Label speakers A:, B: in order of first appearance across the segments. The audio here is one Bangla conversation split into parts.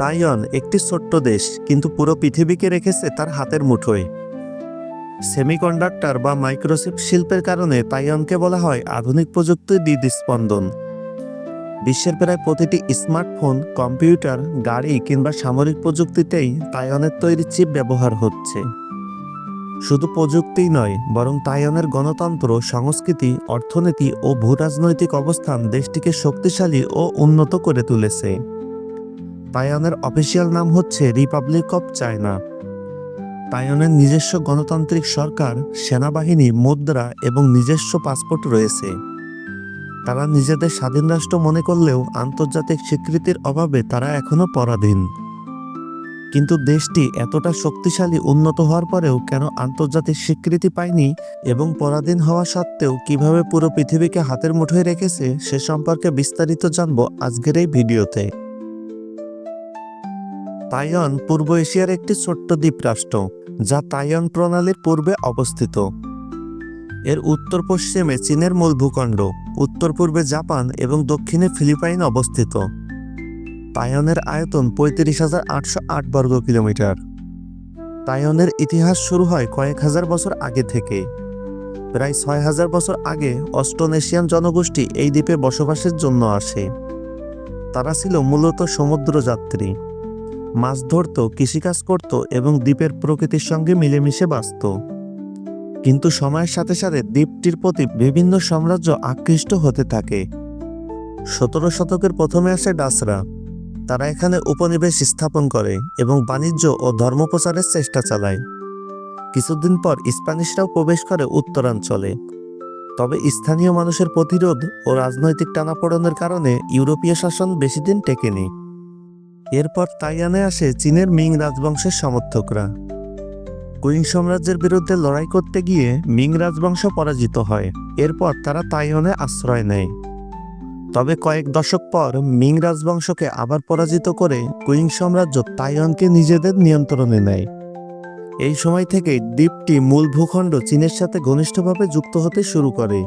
A: তাইওয়ান একটি ছোট্ট দেশ, কিন্তু পুরো পৃথিবীকে রেখেছে তার হাতের মুঠোয়। সেমিকন্ডাক্টর বা মাইক্রোচিপ শিল্পের কারণে তাইওয়ানকে বলা হয় আধুনিক প্রযুক্তির হৃদস্পন্দন। বিশ্বের প্রায় প্রতিটি স্মার্টফোন, কম্পিউটার, গাড়ি কিংবা সামরিক প্রযুক্তিতেই তাইওয়ানের তৈরি চিপ ব্যবহার হচ্ছে। শুধু প্রযুক্তিই নয়, বরং তাইওয়ানের গণতন্ত্র, সংস্কৃতি, অর্থনীতি ও ভূরাজনৈতিক অবস্থান দেশটিকে শক্তিশালী ও উন্নত করে তুলেছে। তাইওয়ানের অফিসিয়াল নাম হচ্ছে রিপাবলিক অফ চায়না। তাইওয়ানের নিজস্ব গণতান্ত্রিক সরকার, সেনাবাহিনী, মুদ্রা এবং নিজস্ব পাসপোর্ট রয়েছে। তারা নিজেদের স্বাধীন রাষ্ট্র মনে করলেও আন্তর্জাতিক স্বীকৃতির অভাবে তারা এখনও পরাধীন। কিন্তু দেশটি এতটা শক্তিশালী উন্নত হওয়ার পরেও কেন আন্তর্জাতিক স্বীকৃতি পায়নি এবং পরাধীন হওয়া সত্ত্বেও কীভাবে পুরো পৃথিবীকে হাতের মুঠোয় রেখেছে সে সম্পর্কে বিস্তারিত জানব আজকের এই ভিডিওতে। তাইওয়ান পূর্ব এশিয়ার একটি ছোট্ট দ্বীপ রাষ্ট্র যা তাইওয়ান প্রণালীর পূর্বে অবস্থিত। এর উত্তর পশ্চিমে চীনের মূল ভূখণ্ড, উত্তর পূর্বে জাপান এবং দক্ষিণে ফিলিপাইন অবস্থিত। তাইওয়ানের আয়তন পঁয়ত্রিশ হাজার আটশো আট বর্গ কিলোমিটার। তাইওয়ানের ইতিহাস শুরু হয় কয়েক হাজার বছর আগে থেকে। প্রায় ছয় হাজার বছর আগে অস্ট্রোনেশিয়ান জনগোষ্ঠী এই দ্বীপে বসবাসের জন্য আসে। তারা ছিল মূলত সমুদ্রযাত্রী। মাছ ধরত, কৃষিকাজ করত এবং দ্বীপের প্রকৃতির সঙ্গে মিলেমিশে বাঁচত। কিন্তু সময়ের সাথে সাথে দ্বীপটির প্রতি বিভিন্ন সাম্রাজ্য আকৃষ্ট হতে থাকে। সতেরো শতকের প্রথমে আসে ডাসরা। তারা এখানে উপনিবেশ স্থাপন করে এবং বাণিজ্য ও ধর্ম প্রচারের চেষ্টা চালায়। কিছুদিন পর স্প্যানিশরাও প্রবেশ করে উত্তরাঞ্চলে। তবে স্থানীয় মানুষের প্রতিরোধ ও রাজনৈতিক টানাপোড়েনের কারণে ইউরোপীয় শাসন বেশি দিন টেকেনি। এরপর তাইয়ানে আসে চীনের মিং রাজবংশের সমর্থকরা। কুইং সাম্রাজ্যের বিরুদ্ধে লড়াই করতে গিয়ে মিং রাজবংশ পরাজিত হয়। এরপর তারা তাইওয়ানে আশ্রয় নেয়। তবে কয়েক দশক পর মিং রাজবংশকে আবার পরাজিত করে কুইং সাম্রাজ্য তাইওয়ানকে নিজেদের নিয়ন্ত্রণে নেয়। এই সময় থেকে দ্বীপটি মূল ভূখণ্ড চীনের সাথে ঘনিষ্ঠভাবে যুক্ত হতে শুরু করে।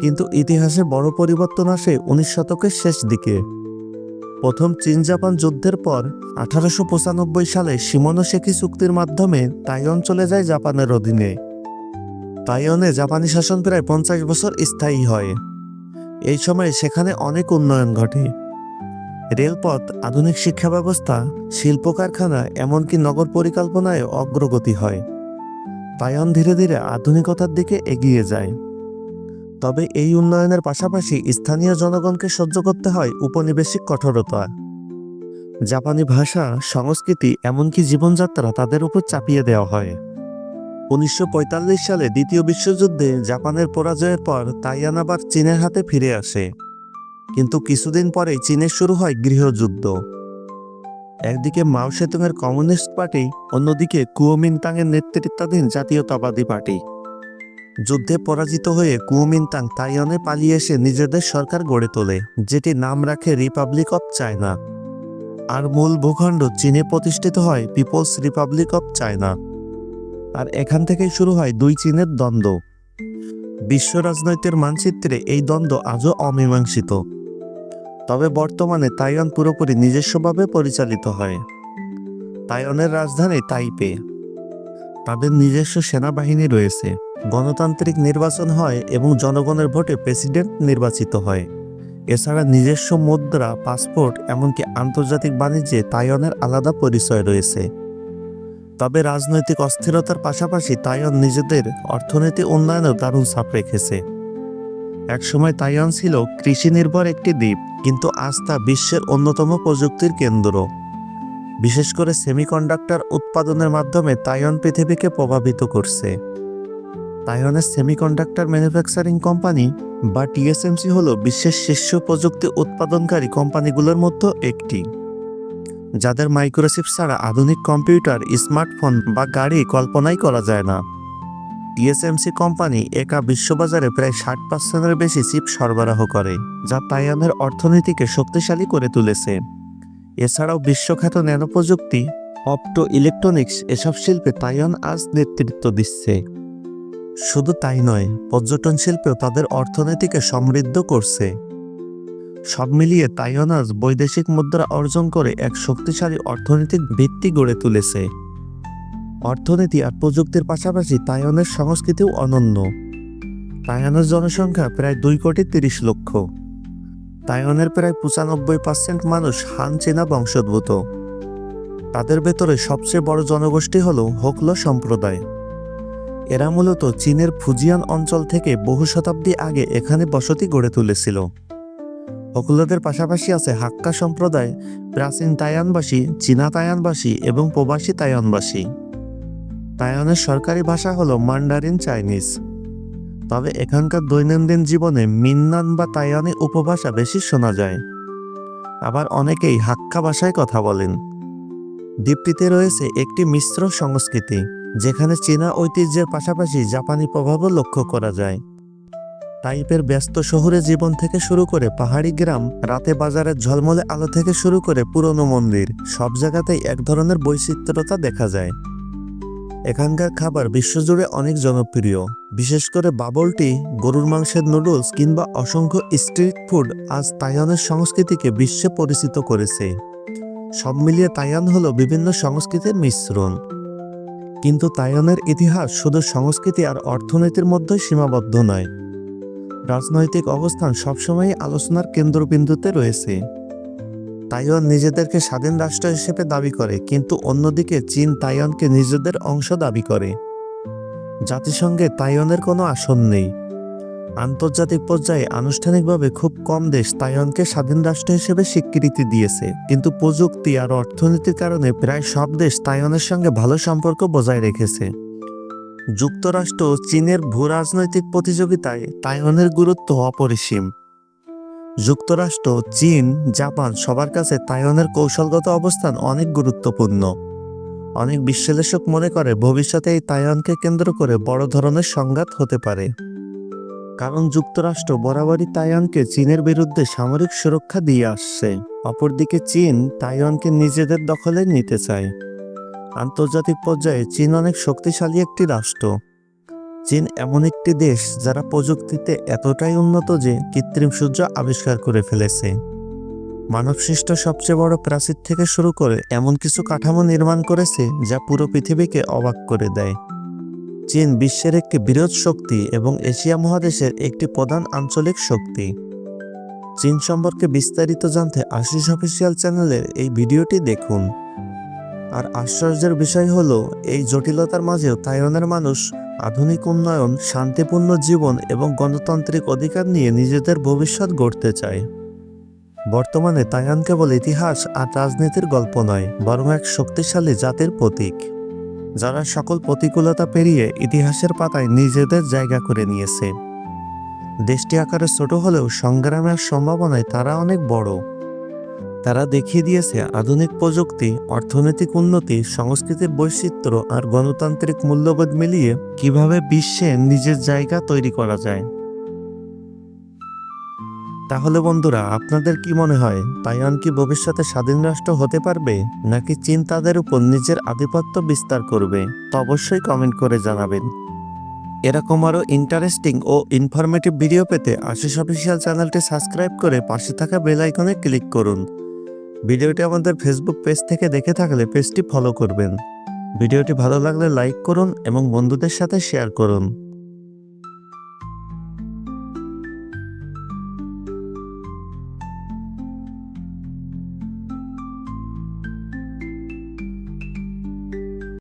A: কিন্তু ইতিহাসে বড় পরিবর্তন আসে উনিশ শতকের শেষ দিকে। প্রথম চীন জাপান যুদ্ধের পর, আঠারোশো পঁচানব্বই সালে শিমোনোসেকি চুক্তির মাধ্যমে তাইওয়ান চলে যায় জাপানের অধীনে। তাইওয়ানে জাপানি শাসন প্রায় পঞ্চাশ বছর স্থায়ী হয়। এই সময়ে সেখানে অনেক উন্নয়ন ঘটে। রেলপথ, আধুনিক শিক্ষা ব্যবস্থা শিল্প কারখানা এমনকি নগর পরিকল্পনায় অগ্রগতি হয়। তাইওয়ান ধীরে ধীরে আধুনিকতার দিকে এগিয়ে যায়। তবে এই উন্নয়নের পাশাপাশি স্থানীয় জনগণকে সহ্য করতে হয় উপনিবেশিক কঠোরতা। জাপানি ভাষা, সংস্কৃতি, এমনকি জীবনযাত্রা তাদের উপর চাপিয়ে দেওয়া হয়। উনিশশো পঁয়তাল্লিশ সালে দ্বিতীয় বিশ্বযুদ্ধে জাপানের পরাজয়ের পর তাইয়ান আবার চীনের হাতে ফিরে আসে। কিন্তু কিছুদিন পরেই চীনে শুরু হয় গৃহযুদ্ধ। একদিকে মাও সেতুংয়ের কমিউনিস্ট পার্টি, অন্যদিকে কুওমিনতাংয়ের নেতৃত্বাধীন জাতীয়তাবাদী পার্টি। যুদ্ধে পরাজিত হয়ে কুওমিনতাং তাইওয়ানে পালিয়ে এসে নিজেদের সরকার গড়ে তোলে, যেটি নাম রাখে রিপাবলিক অফ চায়না আর মূল ভূখণ্ড চীনে প্রতিষ্ঠিত হয় পিপলস রিপাবলিক অব চায়না আর এখান থেকেই শুরু হয় দুই চীনের দ্বন্দ্ব। বিশ্ব রাজনৈতিক মানচিত্রে এই দ্বন্দ্ব আজও অমীমাংসিত। তবে বর্তমানে তাইওয়ান পুরোপুরি নিজস্বভাবে পরিচালিত হয়। তাইওয়ানের রাজধানী তাইপে। তাদের নিজস্ব সেনাবাহিনী রয়েছে। গণতান্ত্রিক নির্বাচন হয় এবং জনগণের ভোটে প্রেসিডেন্ট নির্বাচিত হয়। এছাড়া নিজস্ব মুদ্রা, পাসপোর্ট, এমনকি আন্তর্জাতিক বাণিজ্যে তাইওয়ানের আলাদা পরিচয় রয়েছে। তবে রাজনৈতিক অস্থিরতার পাশাপাশি তাইওয়ান নিজেদের অর্থনীতি উন্নয়নেও দারুণ ছাপ রেখেছে। একসময় তাইওয়ান ছিল কৃষি নির্ভর একটি দ্বীপ, কিন্তু আজ তা বিশ্বের অন্যতম প্রযুক্তির কেন্দ্র। বিশেষ করে সেমিকন্ডাক্টর উৎপাদনের মাধ্যমে তাইওয়ান পৃথিবীকে প্রভাবিত করছে। তাইওয়ানের সেমিকন্ডাক্টর ম্যানুফ্যাকচারিং কোম্পানি বা টিএসএমসি হল বিশ্বের শীর্ষ প্রযুক্তি উৎপাদনকারী কোম্পানিগুলোর মধ্যে একটি, যাদের মাইক্রোচিপ ছাড়া আধুনিক কম্পিউটার, স্মার্টফোন বা গাড়ি কল্পনাই করা যায় না। টিএসএমসি কোম্পানি একা বিশ্ববাজারে প্রায় ষাট পার্সেন্টের বেশি চিপ সরবরাহ করে, যা তাইওয়ানের অর্থনীতিকে শক্তিশালী করে তুলেছে। এছাড়াও বিশ্বখ্যাত ন্যানো প্রযুক্তি অপটো ইলেকট্রনিক্স এসব শিল্পে তাইওয়ান আজ নেতৃত্ব দিচ্ছে। শুধু তাই নয়, পর্যটন শিল্পেও তাদের অর্থনীতিকে সমৃদ্ধ করছে। সব মিলিয়ে তাইওয়ান আজ বৈদেশিক মুদ্রা অর্জন করে এক শক্তিশালী অর্থনৈতিক ভিত্তি গড়ে তুলেছে। অর্থনীতি আর প্রযুক্তির পাশাপাশি তাইওয়ানের সংস্কৃতিও অনন্য। তাইওয়ানের জনসংখ্যা প্রায় দুই কোটি তিরিশ লক্ষ। তাইওয়ানের প্রায় পঁচানব্বই পার্সেন্ট মানুষ হান চীনা বংশোদ্ভূত। তাদের ভেতরে সবচেয়ে বড় জনগোষ্ঠী হল হোকলো সম্প্রদায়। এরা মূলত চীনের ফুজিয়ান অঞ্চল থেকে বহু শতাব্দী আগে এখানে বসতি গড়ে তুলেছিল। হোকলোদের পাশাপাশি আছে হাক্কা সম্প্রদায়, প্রাচীন তাইয়ানবাসী চীনা তাইয়ানবাসী এবং প্রবাসী তাইয়ানবাসী তাইওয়ানের সরকারি ভাষা হল মান্ডারিন চাইনিজ। তবে এখানকার দৈনন্দিন জীবনে মিন্নান বা তাইওয়ানি উপভাষা বেশি শোনা যায়। আবার অনেকেই হাক্কা ভাষায় কথা বলেন। দ্বীপটিতে রয়েছে একটি মিশ্র সংস্কৃতি, যেখানে চীনা ঐতিহ্যের পাশাপাশি জাপানি প্রভাবও লক্ষ্য করা যায়। টাইপের ব্যস্ত শহরে জীবন থেকে শুরু করে পাহাড়ি গ্রাম, রাতে বাজারের ঝলমলে আলো থেকে শুরু করে পুরনো মন্দির, সব জায়গাতেই এক ধরনের বৈচিত্র্যতা দেখা যায়। এখানকার খাবার বিশ্বজুড়ে অনেক জনপ্রিয়। বিশেষ করে বাবল টি গরুর মাংসের নুডলস কিংবা অসংখ্য স্ট্রিট ফুড আজ তাইওয়ানের সংস্কৃতিকে বিশ্বে পরিচিত করেছে। সব মিলিয়ে তাইওয়ান হলো বিভিন্ন সংস্কৃতির মিশ্রণ। কিন্তু তাইওয়ানের ইতিহাস শুধু সংস্কৃতি আর অর্থনীতির মধ্যেই সীমাবদ্ধ নয়। রাজনৈতিক অবস্থান সবসময় আলোচনার কেন্দ্রবিন্দুতে রয়েছে। তাইওয়ান নিজেদেরকে স্বাধীন রাষ্ট্র হিসেবে দাবি করে, কিন্তু অন্যদিকে চীন তাইওয়ানকে নিজেদের অংশ দাবি করে। জাতিসংঘে তাইওয়ানের কোনো আসন নেই। আন্তর্জাতিক পর্যায়ে আনুষ্ঠানিকভাবে খুব কম দেশ তাইওয়ানকে স্বাধীন রাষ্ট্র হিসেবে স্বীকৃতি দিয়েছে, কিন্তু প্রযুক্তি আর অর্থনীতির কারণে প্রায় সব দেশ তাইওয়ানের সঙ্গে ভালো সম্পর্ক বজায় রেখেছে। যুক্তরাষ্ট্র চীনের ভূ রাজনৈতিক প্রতিযোগিতায় তাইওয়ানের গুরুত্ব অপরিসীম। যুক্তরাষ্ট্র, চীন, জাপান সবার কাছে তাইওয়ানের কৌশলগত অবস্থান অনেক গুরুত্বপূর্ণ। অনেক বিশ্লেষক মনে করে ভবিষ্যতে এই তাইওয়ানকে কেন্দ্র করে বড় ধরনের সংঘাত হতে পারে। কারণ যুক্তরাষ্ট্র বরাবরই তাইওয়ানকে চীনের বিরুদ্ধে সামরিক সুরক্ষা দিয়ে আসছে। অপরদিকে চীন তাইওয়ানকে নিজেদের দখলে নিতে চায়। আন্তর্জাতিক পর্যায়ে চীন অনেক শক্তিশালী একটি রাষ্ট্র। চীন এমন একটি দেশ যারা প্রযুক্তিতে এতটাই উন্নত যে কৃত্রিম সূর্য আবিষ্কার করে ফেলেছে। মানবসৃষ্ট সবচেয়ে বড় প্রাচীর থেকে শুরু করে এমন কিছু কাঠামো নির্মাণ করেছে যা পুরো পৃথিবীকে অবাক করে দেয়। চীন বিশ্বের একটি বৃহৎ শক্তি এবং এশিয়া মহাদেশের একটি প্রধান আঞ্চলিক শক্তি। চীন সম্পর্কে বিস্তারিত জানতে আশিস অফিসিয়াল চ্যানেলের এই ভিডিওটি দেখুন। আর আশ্চর্যের বিষয় হলো, এই জটিলতার মাঝেও তাইওয়ানের মানুষ আধুনিক উন্নয়ন, শান্তিপূর্ণ জীবন এবং গণতান্ত্রিক অধিকার নিয়ে নিজেদের ভবিষ্যৎ গড়তে চায়। বর্তমানে তাইওয়ান কেবল ইতিহাস আর রাজনীতির গল্প নয়, বরং এক শক্তিশালী জাতির প্রতীক, যারা সকল প্রতিকূলতা পেরিয়ে ইতিহাসের পাতায় নিজেদের জায়গা করে নিয়েছে। দেশটি আকারে ছোট হলেও সংগ্রামের সম্ভাবনায় তারা অনেক বড়। তারা দেখিয়ে দিয়েছে আধুনিক প্রযুক্তি, অর্থনৈতিক উন্নতি, সংস্কৃতির বৈচিত্র্য আর গণতান্ত্রিক মূল্যবোধ মিলিয়ে কীভাবে বিশ্বে নিজের জায়গা তৈরি করা যায়। তাহলে বন্ধুরা, আপনাদের কি মনে হয়, তাইওয়ান কি ভবিষ্যতে স্বাধীন রাষ্ট্র হতে পারবে, নাকি চীন তাদের উপর নিজের আধিপত্য বিস্তার করবে? তা অবশ্যই কমেন্ট করে জানাবেন। এরকম আরও ইন্টারেস্টিং ও ইনফরমেটিভ ভিডিও পেতে আশিস অফিসিয়াল চ্যানেলটি সাবস্ক্রাইব করে পাশে থাকা বেল আইকনে ক্লিক করুন। ভিডিওটি আমাদের ফেসবুক পেজ থেকে দেখে থাকলে পেজটি ফলো করবেন। ভিডিওটি ভালো লাগলে লাইক করুন এবং বন্ধুদের সাথে শেয়ার করুন।